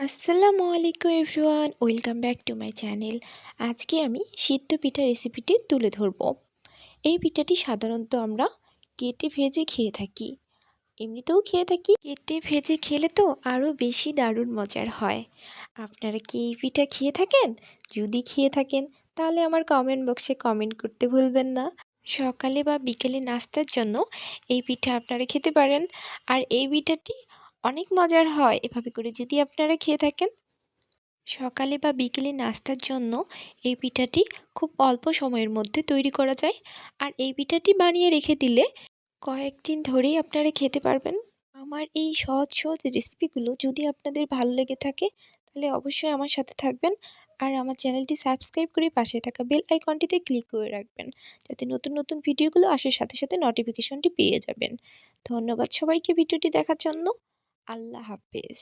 আসসালামু আলাইকুম everyone, welcome back to my channel. আজকে আমি সিদ্ধ পিঠা রেসিপিটি তুলে ধরব। এই পিঠাটি সাধারণত আমরা কেটে ভেজে খেয়ে থাকি। এমনিতেও খেয়ে থাকি। কেটে ভেজে খেলে তো আরও বেশি দারুণ মজার হয়। আপনারা কি এই পিঠা খেয়ে থাকেন? যদি খেয়ে থাকেন, তাহলে আমার কমেন্ট বক্সে কমেন্ট করতে ভুলবেন না। সকালে বা বিকেলে নাস্তার জন্য এই পিঠা আপনারা খেতে পারেন। আর এই পিঠাটি অনেক মজার হয় এভাবে করে। যদি আপনারা খেয়ে থাকেন, সকালে বা বিকেলে নাস্তার জন্য এই পিঠাটি খুব অল্প সময়ের মধ্যে তৈরি করা যায়। আর এই পিঠাটি বানিয়ে রেখে দিলে কয়েকদিন ধরেই আপনারা খেতে পারবেন। আমার এই সহজ সহজ রেসিপিগুলো যদি আপনাদের ভালো লেগে থাকে, তাহলে অবশ্যই আমার সাথে থাকবেন আর আমার চ্যানেলটি সাবস্ক্রাইব করে পাশে থাকা বেল আইকনটিতে ক্লিক করে রাখবেন, যাতে নতুন নতুন ভিডিওগুলো আসার সাথে সাথে নোটিফিকেশনটি পেয়ে যাবেন। ধন্যবাদ সবাইকে ভিডিওটি দেখার জন্য। আল্লাহ হাফেজ।